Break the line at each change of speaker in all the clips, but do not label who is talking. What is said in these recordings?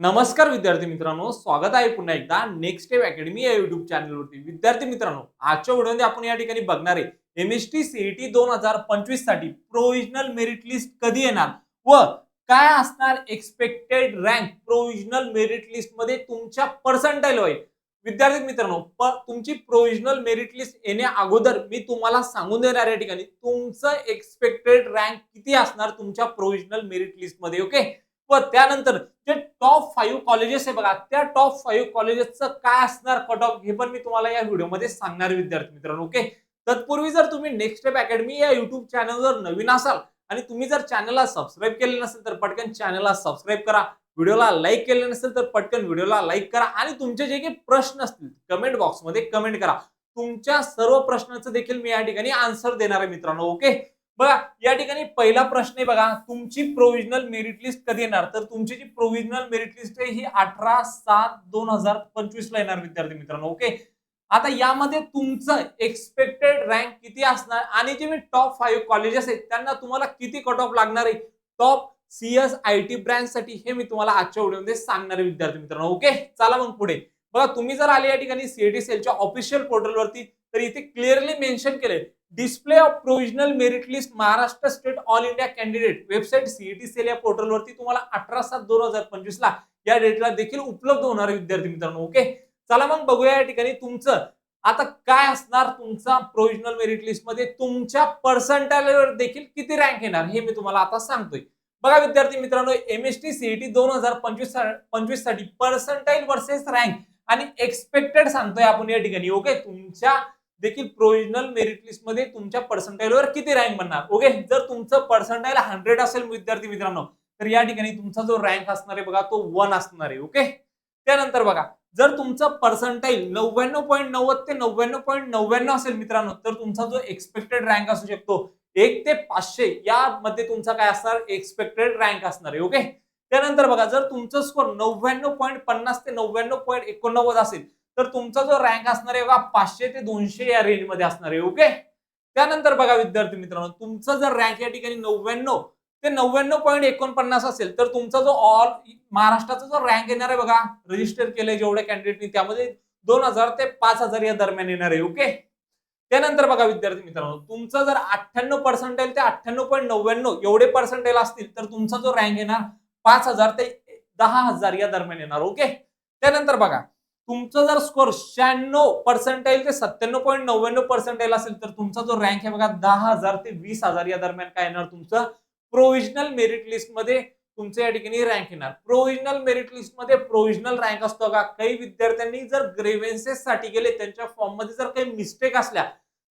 नमस्कार विद्यार्थी मित्रांनो स्वागत आहे पुन्हा एकदा नेक्स्ट स्टेप अकॅडमी या युट्यूब चॅनलवरती विद्यार्थी मित्रांनो आजच्या व्हिडिओमध्ये आपण या ठिकाणी बघणार आहे एम एस टी सीईटी दोन हजार पंचवीससाठी प्रोव्हिजनल मेरिट लिस्ट कधी येणार व काय असणार एक्सपेक्टेड रँक प्रोव्हिजनल मेरिट लिस्टमध्ये तुमच्या पर्सेंटाईल होईल विद्यार्थी मित्रांनो तुमची प्रोव्हिजनल मेरिट लिस्ट येण्या अगोदर मी तुम्हाला सांगून देणार या ठिकाणी तुमचं एक्सपेक्टेड रँक किती असणार तुमच्या प्रोव्हिजनल मेरिट लिस्टमध्ये ओके व त्यानंतर जे टॉप फाईव्ह कॉलेजेस आहे बघा त्या टॉप फाईव्ह कॉलेजेसचं काय असणार कट ऑफ हे पण मी तुम्हाला या व्हिडिओमध्ये सांगणार विद्यार्थी मित्रांनो ओके तत्पूर्वी जर तुम्ही नेक्स्ट स्टेप अकॅडमी या युट्यूब चॅनलवर नवीन असाल आणि तुम्ही जर चॅनलला सबस्क्राईब केले नसेल तर पटकन चॅनलला सबस्क्राईब करा. व्हिडिओला लाईक केले नसेल तर पटकन व्हिडिओला लाईक करा. आणि तुमचे जे काही प्रश्न असतील कमेंट बॉक्समध्ये कमेंट करा. तुमच्या सर्व प्रश्नाचं देखील मी या ठिकाणी आन्सर देणार आहे मित्रांनो ओके बघा या ठिकाणी पहिला प्रश्न आहे बघा तुमची प्रोव्हिजनल मेरिट लिस्ट कधी येणार? तर तुमची जी प्रोव्हिजनल मेरिट लिस्ट आहे ही अठरा सात दोन हजार पंचवीस ला येणार विद्यार्थी मित्रांनो ओके आता यामध्ये तुमचं एक्सपेक्टेड रँक किती असणार आणि जे मी टॉप फाईव्ह कॉलेजेस आहेत त्यांना तुम्हाला किती कट ऑफ लागणार आहे? Top CS I T branch साठी हे मी तुम्हाला आजच्या व्हिडिओमध्ये सांगणार आहे विद्यार्थी मित्रांनो ओके चला मग पुढे. बघा तुम्ही जर आले या ठिकाणी सीएटी सेलच्या ऑफिशियल पोर्टलवरती तर इथे क्लिअरली मेन्शन केले display of provisional merit list Maharashtra state all India candidate website CET cell या पोर्टलवरती तुम्हाला अठरा सात दोन हजार पंचवीस ला या डेटला देखील उपलब्ध होणार विद्यार्थी मित्रांनो ओके चला मग बघूया या ठिकाणी तुमचं. आता काय असणार तुमचा प्रोव्हिजनल मेरिट लिस्टमध्ये? तुमच्या पर्सेंटाईलवर देखील किती रँक येणार? हे मी तुम्हाला आता सांगतोय. बघा विद्यार्थी मित्रांनो एम एस टी सीईटी दोन हजार पंचवीस पंचवीससाठी पर्सेंटाईल वर्सेस रँक आणि एक्सपेक्टेड सांगतोय आपण या ठिकाणी ओके तुमच्या देखील प्रोविजनल मेरिट लिस्टमध्ये तुमच्या पर्सेंटाईलवर किती रँक बनणार? ओके जर तुमचं पर्सेंटाईल हंड्रेड असेल विद्यार्थी मित्रांनो तर या ठिकाणी तुमचा जो रँक असणार आहे बघा तो वन असणार आहे ओके त्यानंतर बघा जर तुमचं पर्सेंटाईल नव्याण्णव पॉईंट नव्वद ते नव्याण्णव पॉईंट नव्याण्णव असेल मित्रांनो तर तुमचा जो एक्सपेक्टेड रँक असू शकतो एक ते पाचशे यामध्ये तुमचा काय असणार? एक्सपेक्टेड रँक असणार आहे ओके त्यानंतर बघा जर तुमचं स्कोर नव्याण्णव पॉईंट पन्नास ते नव्याण्णव पॉईंट एकोणनव्वद असेल तर तुमचा जो रँक असणार आहे बघा पाचशे ते दोनशे या रेंजमध्ये असणार आहे ओके त्यानंतर बघा विद्यार्थी मित्रांनो तुमचं जर रँक या ठिकाणी नव्याण्णव ते नव्याण्णव पॉईंट एकोणपन्नास असेल तर तुमचा जो ऑल महाराष्ट्राचा जो रँक येणार आहे बघा रजिस्टर केलंय जेवढ्या कॅन्डिडेटनी त्यामध्ये दोन हजार ते पाच हजार या दरम्यान येणार आहे ओके त्यानंतर बघा विद्यार्थी मित्रांनो तुमचं जर अठ्ठ्याण्णव पर्सेंटेल ते अठ्ठ्याण्णव पॉईंट नव्याण्णव एवढे पर्सेंटेल असतील तर तुमचा जो रँक येणार पाच हजार ते दहा हजार या दरम्यान येणार ओके त्यानंतर बघा तुमचं जर स्कोर शहाण्णव पर्सेंटाईल ते सत्त्याण्णव पॉईंट नव्याण्णव पर्सेंटाईल असेल तर तुमचा जो रँक आहे बघा दहा हजार ते वीस हजार या दरम्यान काय येणार तुमचं? प्रोव्हिजनल मेरिट लिस्टमध्ये तुमच्या या ठिकाणी रँक येणार. प्रोव्हिजनल मेरिट लिस्टमध्ये प्रोव्हिजनल रँक असतो का? काही विद्यार्थ्यांनी जर ग्रेव्हन्सेस साठी गेले त्यांच्या फॉर्ममध्ये जर काही मिस्टेक असल्या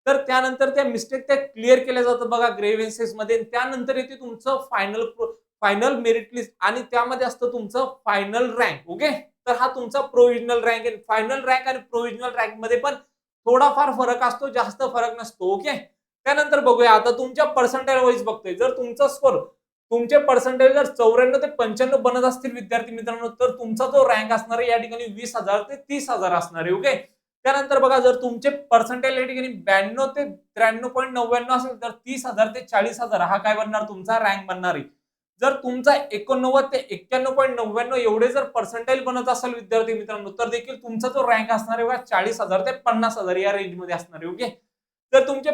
तर त्यानंतर त्या मिस्टेक त्या क्लिअर केल्या जातात बघा ग्रेव्हन्सेस मध्ये. त्यानंतर येते तुमचं फायनल फायनल मेरिट लिस्ट आणि त्यामध्ये असतं तुमचं फायनल रँक ओके तर हा तुमचा प्रोव्हिजनल रँक आहे. फायनल रँक आणि प्रोव्हिजनल रँकमध्ये पण थोडाफार फरक असतो जास्त फरक नसतो ओके त्यानंतर बघूया. आता तुमच्या पर्सेंटेज वाईज बघतोय. जर तुमचा स्कोर तुमचे पर्सेंटेज जर चौऱ्याण्णव ते पंच्याण्णव बनत असतील विद्यार्थी मित्रांनो तर तुमचा जो रँक असणार आहे या ठिकाणी वीस हजार ते तीस हजार असणार आहे ओके त्यानंतर बघा जर तुमचे पर्सेंटेज या ठिकाणी ब्याण्णव ते त्र्याण्णव पॉईंट नव्याण्णव असेल तर तीस हजार ते चाळीस हजार हा काय बनणार? तुमचा रँक बनणार आहे. जर तुमचा एकोणनव्वद ते एक्क्याण्णव पॉईंट नव्याण्णव एवढे जर पर्सेंटाईल बनत असेल विद्यार्थी मित्रांनो तर देखील तुमचा जो रँक असणार आहे चाळीस हजार ते पन्नास हजार या रेंजमध्ये असणार आहे ओके जर तुमचे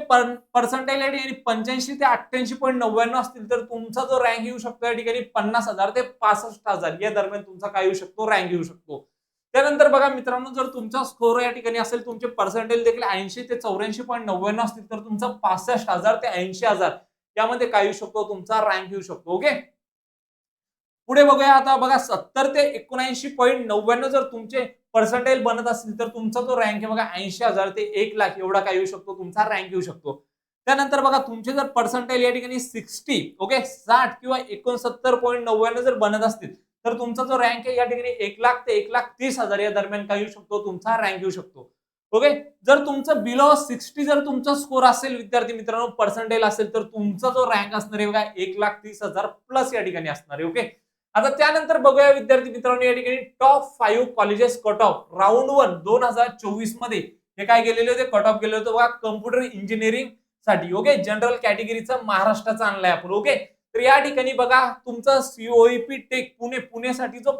पर्सेंटाईल या ठिकाणी पंच्याऐंशी ते अठ्ठ्याऐंशी पॉईंट नव्याण्णव असतील तर तुमचा जो रँक येऊ शकतो या ठिकाणी पन्नास हजार ते पासष्ट हजार या दरम्यान तुमचा काय येऊ शकतो? रँक येऊ शकतो. त्यानंतर बघा मित्रांनो जर तुमचा स्कोर या ठिकाणी असेल तुमचे पर्सेंटेज देखील ऐंशी ते चौऱ्याऐंशी पॉईंट नव्याण्णव असतील तर तुमचा पासष्ट हजार ते ऐंशी हजार यामध्ये काय येऊ शकतो? तुमचा रँक येऊ शकतो ओके पुढे बघूया. आता बघा सत्तर ते एकोणऐंशी पॉईंट नव्याण्णव जर तुमचे पर्सेंटेज बनत असतील तर तुमचा जो रँक आहे बघा ऐंशी हजार ते एक लाख एवढा काय येऊ शकतो? तुमचा रँक येऊ शकतो. त्यानंतर बघा तुमचे जर पर्सेंटेज या ठिकाणी सिक्स्टी ओके साठ किंवा एकोणसत्तर पॉईंट नव्याण्णव जर बनत असतील तर तुमचा जो रँक आहे या ठिकाणी एक लाख ते एक लाख तीस हजार या दरम्यान काय येऊ शकतो? तुमचा रँक येऊ शकतो. ओके जर तुमचं बिलो सिक्स्टी जर तुमचा स्कोर असेल विद्यार्थी मित्रांनो पर्सेंटेज असेल तर तुमचा जो रँक असणार आहे बघा एक लाख तीस हजार प्लस या ठिकाणी असणार आहे ओके आता त्यानंतर बघूया विद्यार्थी मित्रांनो या ठिकाणी top five colleges cut off round one दोन हजार चोवीसमध्ये हे काय गेलेले होते? कट ऑफ गेले होते. बघा कम्प्युटर इंजिनिअरिंगसाठी ओके जनरल कॅटेगरीचा महाराष्ट्राचा आणलाय आपण ओके तर या ठिकाणी बघा तुमचा सीओईपी टेक पुणे पुणेसाठी जो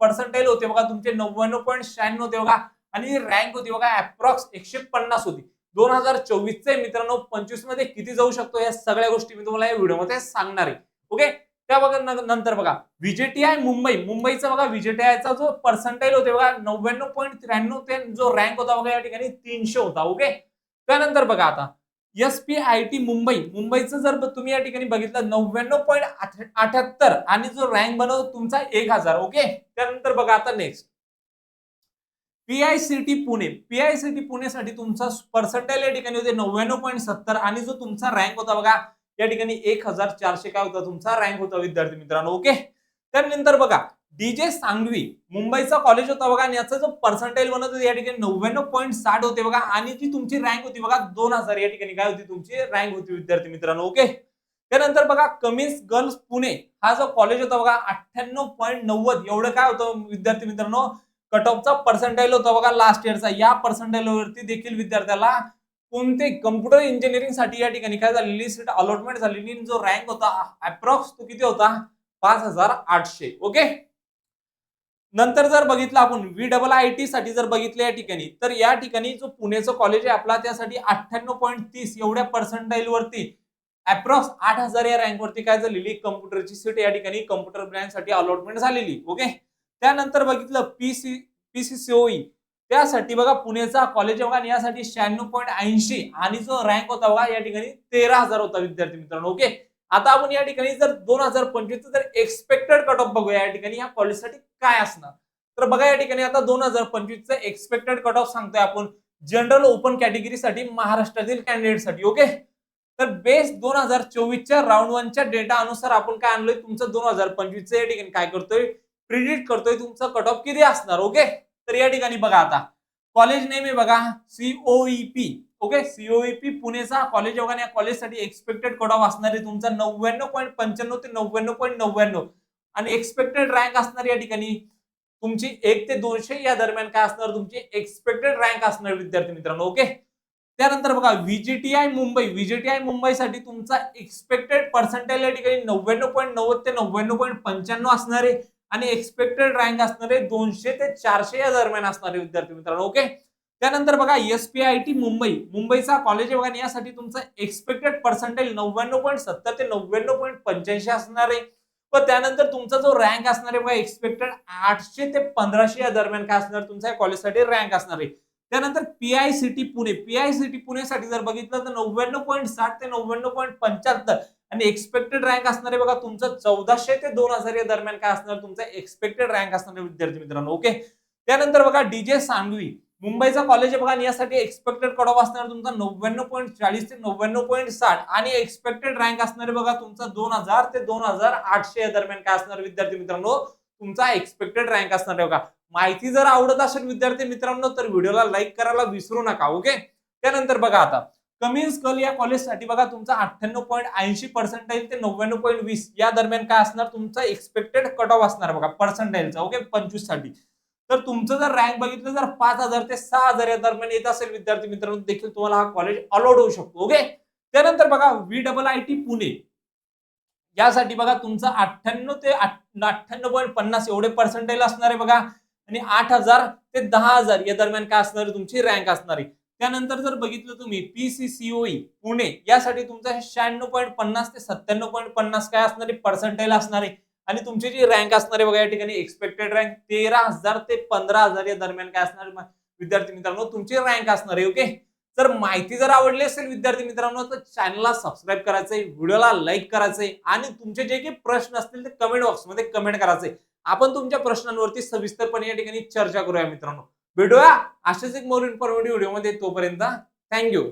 पर्सेंटाईल होते बघा तुमचे नव्याण्णव पॉईंट शहाण्णव होते बघा आणि रँक होती बघा अप्रॉक्स एकशे पन्नास होती. दोन हजार चोवीसचे मित्रांनो पंचवीसमध्ये किती जाऊ शकतो या सगळ्या गोष्टी मी तुम्हाला या व्हिडिओमध्ये सांगणार आहे ओके त्या बघा नंतर बघा व्हीजेटीआय मुंबई मुंबईचा बघा व्हीजेटीआयचा जो पर्सेंटाईल होते बघा नव्याण्णव पॉईंट त्र्याण्णव ते जो रँक होता बघा या ठिकाणी तीनशे होता ओके त्यानंतर बघा आता S P I T Mumbai मुंबईचं जर तुम्ही या ठिकाणी बघितलं नव्याण्णव पॉईंट अठ्याहत्तर आणि जो रँक बनवतो तुमचा एक हजार ओके त्यानंतर बघा आता नेक्स्ट पीआयसीटी पुणे पीआयसीटी पुणेसाठी तुमचा पर्सेंटाईल या ठिकाणी होते नव्याण्णव पॉईंट सत्तर आणि जो तुमचा रँक होता बघा या ठिकाणी एक हजार चारशे काय होता? तुमचा रँक होता विद्यार्थी मित्रांनो. ओके त्यानंतर बघा डीजे सांगवी मुंबईचा कॉलेज होता बघा आणि याचा जो पर्सेंटाईल बनत होता या ठिकाणी नव्याण्णव पॉईंट साठ होते बघा आणि जी तुमची रँक होती बघा दोन हजार या ठिकाणी काय होती? तुमची रँक होती विद्यार्थी मित्रांनो. ओके त्यानंतर बघा कमिन्स गर्ल्स पुणे हा जो कॉलेज होता बघा अठ्ठ्याण्णव पॉईंट नव्वद एवढं काय होतं विद्यार्थी मित्रांनो? कट ऑफचा पर्सेंटाईल होता बघा लास्ट इयरचा या पर्सेंटाईल वरती देखील विद्यार्थ्याला कोणते कम्प्युटर इंजिनिअरिंगसाठी या ठिकाणी काय झालेली सीट अलॉटमेंट झालेली जो रँक होता अप्रॉक्स तो किती होता? पाच हजार आठशे. ओके नंतर जर बघितलं आपण व्ही डबल आय टी साठी जर बघितलं या ठिकाणी तर या ठिकाणी जो पुण्याचं कॉलेज आहे आपला त्यासाठी अठ्ठ्याण्णव पॉईंट तीस एवढ्या पर्सेंटाईल वरती अप्रॉक्स आठ हजार या रँक वरती काय झालेली कम्प्युटरची सीट या ठिकाणी कम्प्युटर ब्रँडसाठी अलॉटमेंट झालेली ओके त्यानंतर बघितलं पीसी पीसीसीओई त्यासाठी बघा पुणेचा कॉलेज बघा आणि यासाठी शहाण्णव पॉईंट ऐंशी आणि जो रँक होता बघा या ठिकाणी तेरा हजार होता विद्यार्थी मित्रांनो ओके आता आपण या ठिकाणी जर दोन हजार पंचवीस जर एक्सपेक्टेड कट ऑफ बघूया या ठिकाणी या कॉलेजसाठी काय असणार? तर बघा या ठिकाणी आता दोन हजार पंचवीसचं एक्सपेक्टेड कट ऑफ सांगतोय आपण जनरल ओपन कॅटेगरीसाठी महाराष्ट्रातील कॅन्डिडेटसाठी ओके तर बेस दोन हजार चोवीसच्या राऊंड वनच्या डेटा अनुसार आपण काय आणलोय? तुमचं दोन हजार पंचवीसचं या ठिकाणी काय करतोय? प्रिडिक्ट करतोय तुमचा कट ऑफ किती असणार ओके तर या ठिकाणी बघा आता. कॉलेज नेम आहे बघा सीओईपी ओके सीओईपी पुणेचा कॉलेज बघा या कॉलेजसाठी एक्सपेक्टेड कट ऑफ असणार आहे तुमचा नव्याण्णव पॉईंट पंच्याण्णव ते नव्याण्णव पॉईंट नव्याण्णव. आणि एक्सपेक्टेड रँक असणार या ठिकाणी तुमची एक ते दोनशे या दरम्यान काय असणार? तुमची एक्सपेक्टेड रँक असणार विद्यार्थी मित्रांनो. ओके त्यानंतर बघा व्हीजीटीआय मुंबई. व्हीजीटीआय मुंबईसाठी तुमचा एक्सपेक्टेड पर्सेंटेज या ठिकाणी नव्याण्णव पॉईंट नव्वद ते नव्याण्णव पॉईंट पंच्याण्णव असणार आहे. आणि एक्सपेक्टेड रँक असणारे दोनशे ते चारशे या दरम्यान असणारे विद्यार्थी मित्रांनो ओके त्यानंतर बघा S P I T Mumbai. मुंबईचा कॉलेज आहे बघा यासाठी तुमचं एक्सपेक्टेड पर्सेंटेज नव्याण्णव पॉईंट सत्तर ते नव्याण्णव पॉईंट पंच्याऐंशी असणार आहे. व त्यानंतर तुमचा जो रँक असणार आहे बघा एक्सपेक्टेड आठशे ते पंधराशे या दरम्यान काय असणार? तुमच्या या कॉलेजसाठी रँक असणार आहे. त्यानंतर P I C T Pune. P I C T पुणेसाठी जर बघितलं तर नव्याण्णव पॉईंट साठ ते नव्याण्णव पॉईंट पंच्याहत्तर आणि एक्सपेक्टेड रँक असणार आहे बघा तुमचं चौदाशे ते दोन हजार या दरम्यान काय असणार? तुमचा एक्सपेक्टेड रँक असणार आहे विद्यार्थी मित्रांनो ओके? त्यानंतर बघा डीजे सांगवी मुंबईचा कॉलेज आहे बघा आणि यासाठी एक्सपेक्टेड कट ऑफ असणार तुमचा नव्याण्णव पॉईंट चाळीस ते नव्याण्णव पॉईंट साठ. आणि एक्सपेक्टेड रँक असणार आहे बघा तुमचा दोन हजार ते दोन हजार आठशे या दरम्यान काय असणार विद्यार्थी मित्रांनो? तुमचा एक्सपेक्टेड रँक असणार आहे बघा. माहिती जर आवडत असेल विद्यार्थी मित्रांनो तर व्हिडिओला लाईक करायला विसरू नका ओके? त्यानंतर बघा आता कमी कल या कॉलेजसाठी बघा तुमचा अठ्ठ्याण्णव पॉईंट ऐंशी पर्सेंटाईल ते नव्याण्णव पॉईंट वीस या दरम्यान काय असणार? तुमचा एक्सपेक्टेड कट ऑफ असणार बघा पर्सेंटाईलचा ओके? पंचवीससाठी तर तुमचं जर रँक बघितलं तर पाच हजार ते सहा हजार या दरम्यान येत असेल विद्यार्थी मित्रांनो देखील तुम्हाला हा कॉलेज अलॉड होऊ शकतो ओके? त्यानंतर बघा V double I T Pune. यासाठी बघा तुमचं अठ्ठ्याण्णव ते अठ्ठ्याण्णव पॉईंट पन्नास एवढे पर्सेंटाईल असणार आहे बघा आणि आठ हजार ते दहा हजार या दरम्यान काय असणार तुमची रँक असणार. आहे त्यानंतर जर बघितलं तुम्ही पीसीसीओई पुणे यासाठी तुमचा शहाण्णव पॉईंट पन्नास ते सत्त्याण्णव पॉईंट पन्नास काय असणारे पर्सेंटेज पर्सेंटाईल असणार. आहे आणि तुमची जी रँक असणारे बघा या ठिकाणी एक्सपेक्टेड रँक तेरा हजार ते पंधरा हजार या दरम्यान काय असणार विद्यार्थी मित्रांनो तुमची रँक असणार आहे ओके तर माहिती जर आवडली असेल विद्यार्थी मित्रांनो तर चॅनलला सबस्क्राईब करायचंय व्हिडिओला लाईक करायचंय आणि तुमचे जे काही प्रश्न असतील ते कमेंट बॉक्समध्ये कमेंट करायचे आपण तुमच्या प्रश्नांवरती सविस्तरपणे या ठिकाणी चर्चा करूया मित्रांनो. भेटूया. अशाच एक मोर इन्फॉर्मेटिव्ह व्हिडिओमध्ये तोपर्यंत थँक्यू